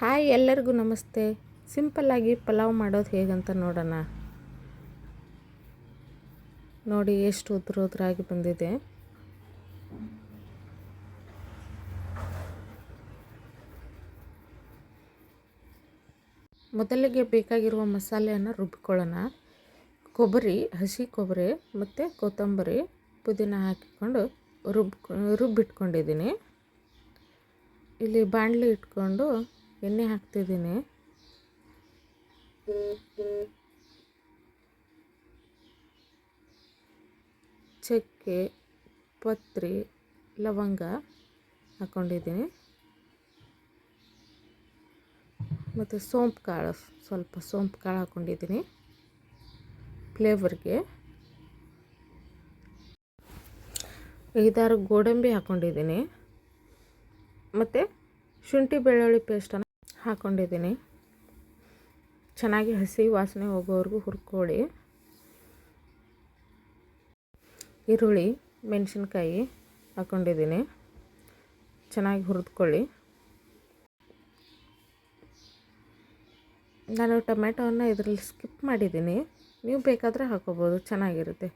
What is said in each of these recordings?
Hi ಎಲ್ಲರಿಗೂ ನಮಸ್ತೆ. ಸಿಂಪಲ್ಲಾಗಿ ಪಲಾವ್ ಮಾಡೋದು ಹೇಗಂತ ನೋಡೋಣ. ನೋಡಿ ಎಷ್ಟು ಉದ್ರ ಉದ್ರಾಗಿ ಬಂದಿದೆ. ಮೊದಲಿಗೆ ಬೇಕಾಗಿರುವ ಮಸಾಲೆಯನ್ನು ರುಬ್ಬಿಕೊಳ್ಳೋಣ ಕೊಬ್ಬರಿ, ಹಸಿ ಕೊಬ್ಬರಿ ಮತ್ತು ಕೊತ್ತಂಬರಿ ಪುದೀನ ಹಾಕಿಕೊಂಡು ರುಬ್ ರುಬ್ಬಿಟ್ಕೊಂಡಿದ್ದೀನಿ. ಇಲ್ಲಿ ಬಾಣಲಿ ಇಟ್ಕೊಂಡು ಎಣ್ಣೆ ಹಾಕ್ತಿದ್ದೀನಿ. ಚಕ್ಕೆ, ಪತ್ರಿ, ಲವಂಗ ಹಾಕ್ಕೊಂಡಿದ್ದೀನಿ ಮತ್ತು ಸೋಂಪು ಕಾಳು, ಸ್ವಲ್ಪ ಸೋಂಪು ಕಾಳು ಹಾಕ್ಕೊಂಡಿದ್ದೀನಿ ಫ್ಲೇವರ್ಗೆ. ಐದಾರು ಗೋಡಂಬಿ ಹಾಕ್ಕೊಂಡಿದ್ದೀನಿ ಮತ್ತು ಶುಂಠಿ ಬೆಳ್ಳುಳ್ಳಿ ಪೇಸ್ಟನ್ನು ಹಾಕ್ಕೊಂಡಿದ್ದೀನಿ ಚೆನ್ನಾಗಿ ಹಸಿ ವಾಸನೆ ಹೋಗೋವರೆಗೂ ಹುರ್ಕೊಳ್ಳಿ. ಈರುಳ್ಳಿ, ಮೆಣಸಿನ್ಕಾಯಿ ಹಾಕ್ಕೊಂಡಿದ್ದೀನಿ ಚೆನ್ನಾಗಿ ಹುರಿದ್ಕೊಳ್ಳಿ. ನಾನು ಟೊಮೆಟೊವನ್ನು ಇದರಲ್ಲಿ ಸ್ಕಿಪ್ ಮಾಡಿದ್ದೀನಿ. ನೀವು ಬೇಕಾದರೆ ಹಾಕೋಬೋದು, ಚೆನ್ನಾಗಿರುತ್ತೆ.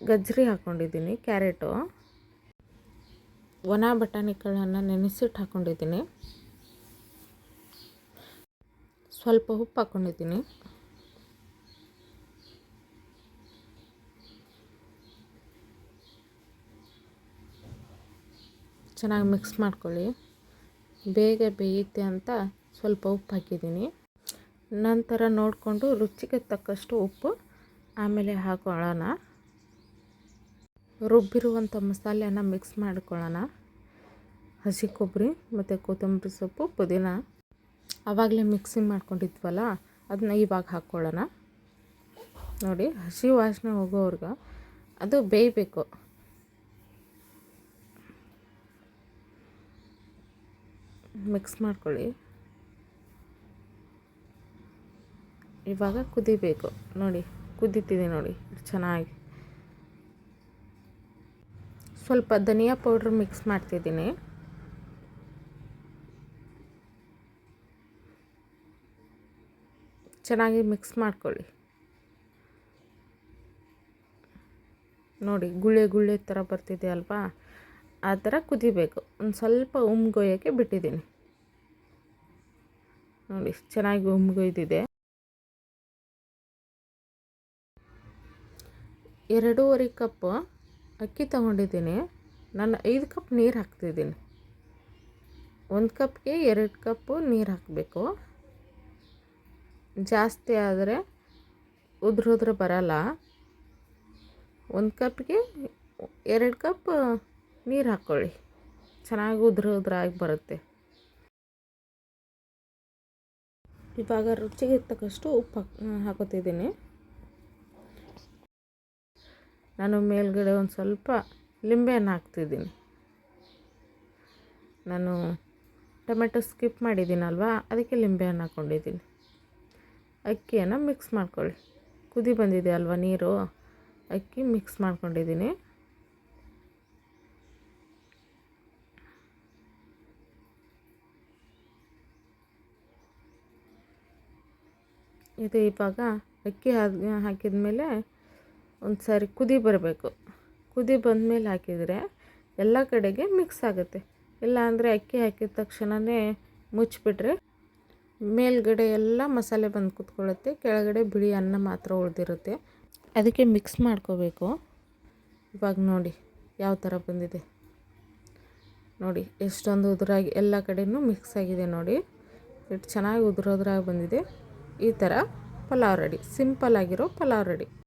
ಗಜ್ಜರಿ ಹಾಕ್ಕೊಂಡಿದ್ದೀನಿ ಕ್ಯಾರೆಟು. ಒಣ ಬಟಾಣಿಗಳನ್ನು ನೆನೆಸಿಟ್ಟು ಹಾಕ್ಕೊಂಡಿದ್ದೀನಿ ಸ್ವಲ್ಪ ಉಪ್ಪು ಹಾಕ್ಕೊಂಡಿದ್ದೀನಿ ಚೆನ್ನಾಗಿ ಮಿಕ್ಸ್ ಮಾಡ್ಕೊಳ್ಳಿ. ಬೇಗ ಬೇಯುತ್ತೆ ಅಂತ ಸ್ವಲ್ಪ ಉಪ್ಪು ಹಾಕಿದ್ದೀನಿ. ನಂತರ ನೋಡಿಕೊಂಡು ರುಚಿಗೆ ತಕ್ಕಷ್ಟು ಉಪ್ಪು, ಆಮೇಲೆ ಹಾಕೊಳ್ಳೋಣ ರುಬ್ಬಿರುವಂಥ ಮಸಾಲೆನ ಮಿಕ್ಸ್ ಮಾಡ್ಕೊಳ್ಳೋಣ. ಹಸಿ ಕೊಬ್ಬರಿ ಮತ್ತು ಕೊತ್ತಂಬರಿ ಸೊಪ್ಪು, ಪುದೀನ ಆವಾಗಲೇ ಮಿಕ್ಸಿಂಗ್ ಮಾಡ್ಕೊಂಡಿದ್ವಲ್ಲ ಅದನ್ನ ಇವಾಗ ಹಾಕ್ಕೊಳ್ಳೋಣ. ನೋಡಿ, ಹಸಿ ವಾಸನೆ ಹೋಗೋವ್ರಿಗೆ ಅದು ಬೇಯಬೇಕು. ಮಿಕ್ಸ್ ಮಾಡ್ಕೊಳ್ಳಿ. ಇವಾಗ ಕುದಿಬೇಕು. ನೋಡಿ, ಕುದೀತಿದೆ ನೋಡಿ, ಚೆನ್ನಾಗಿ. ಸ್ವಲ್ಪ ಧನಿಯಾ ಪೌಡ್ರ್ ಮಿಕ್ಸ್ ಮಾಡ್ತಿದ್ದೀನಿ. ಚೆನ್ನಾಗಿ ಮಿಕ್ಸ್ ಮಾಡ್ಕೊಳ್ಳಿ. ನೋಡಿ, ಗುಳ್ಳೆ ಗುಳ್ಳೆ ಥರ ಬರ್ತಿದೆ ಅಲ್ವಾ? ಆ ಥರ ಕುದಿಬೇಕು. ಒಂದು ಸ್ವಲ್ಪ ಉಮ್ಗೊಯ್ಯೋಕ್ಕೆ ಬಿಟ್ಟಿದ್ದೀನಿ. ನೋಡಿ, ಚೆನ್ನಾಗಿ ಉಮ್ಗೊಯ್ದಿದೆ ಎರಡೂವರೆ ಕಪ್ ಅಕ್ಕಿ ತೊಗೊಂಡಿದ್ದೀನಿ. ನಾನು ಐದು ಕಪ್ ನೀರು ಹಾಕ್ತಿದ್ದೀನಿ. ಒಂದು ಕಪ್ಗೆ ಎರಡು ಕಪ್ಪು ನೀರು ಹಾಕಬೇಕು. ಜಾಸ್ತಿ ಆದರೆ ಉದ್ರೋದ್ರೆ ಉದ್ರ ಬರಲ್ಲ. ಒಂದು ಕಪ್ಗೆ ಎರಡು ಕಪ್ ನೀರು ಹಾಕ್ಕೊಳ್ಳಿ ಚೆನ್ನಾಗಿ ಉದ್ರೋದ್ರಾಗಿ ಬರುತ್ತೆ. ಇವಾಗ ರುಚಿಗೆ ತಕ್ಕಷ್ಟು ಉಪ್ಪು ಹಾಕ್ ಹಾಕೋತಿದ್ದೀನಿ ನಾನು ಮೇಲ್ಗಡೆ ಒಂದು ಸ್ವಲ್ಪ ಲಿಂಬೆಹಣ್ಣು ಹಾಕ್ತಿದ್ದೀನಿ. ನಾನು ಟೊಮೆಟೊ ಸ್ಕಿಪ್ ಮಾಡಿದ್ದೀನಲ್ವಾ? ಅದಕ್ಕೆ ಲಿಂಬೆಹಣ್ಣು ಹಾಕ್ಕೊಂಡಿದ್ದೀನಿ. ಅಕ್ಕಿಯನ್ನು ಮಿಕ್ಸ್ ಮಾಡ್ಕೊಳ್ಳಿ. ಕುದಿ ಬಂದಿದೆ ಅಲ್ವಾ ನೀರು? ಅಕ್ಕಿ ಮಿಕ್ಸ್ ಮಾಡ್ಕೊಂಡಿದ್ದೀನಿ. ಇದು ಇವಾಗ ಅಕ್ಕಿ ಹಾಕಿದ ಮೇಲೆ ಒಂದು ಸಾರಿ ಕುದಿ ಬರಬೇಕು. ಕುದಿ ಬಂದಮೇಲೆ ಹಾಕಿದರೆ ಎಲ್ಲ ಕಡೆಗೆ ಮಿಕ್ಸ್ ಆಗುತ್ತೆ. ಇಲ್ಲ ಅಂದರೆ ಅಕ್ಕಿ ಹಾಕಿದ ತಕ್ಷಣವೇ ಮುಚ್ಚಿಬಿಟ್ರೆ ಮೇಲ್ಗಡೆ ಎಲ್ಲ ಮಸಾಲೆ ಬಂದು ಕುತ್ಕೊಳ್ಳುತ್ತೆ, ಕೆಳಗಡೆ ಬಿಳಿ ಅನ್ನ ಮಾತ್ರ ಉಳಿದಿರುತ್ತೆ. ಅದಕ್ಕೆ ಮಿಕ್ಸ್ ಮಾಡ್ಕೋಬೇಕು. ಇವಾಗ ನೋಡಿ ಯಾವ ಥರ ಬಂದಿದೆ. ನೋಡಿ ಎಷ್ಟೊಂದು ಉದುರಾಗಿ ಎಲ್ಲ ಕಡೆಯೂ ಮಿಕ್ಸ್ ಆಗಿದೆ ನೋಡಿ. ಎಷ್ಟು ಚೆನ್ನಾಗಿ ಉದುರೋದ್ರಾಗಿ ಬಂದಿದೆ. ಈ ಥರ ಪಲಾವ್ ರೆಡಿ. ಸಿಂಪಲ್ ಆಗಿರೋ ಪಲಾವ್ ರೆಡಿ.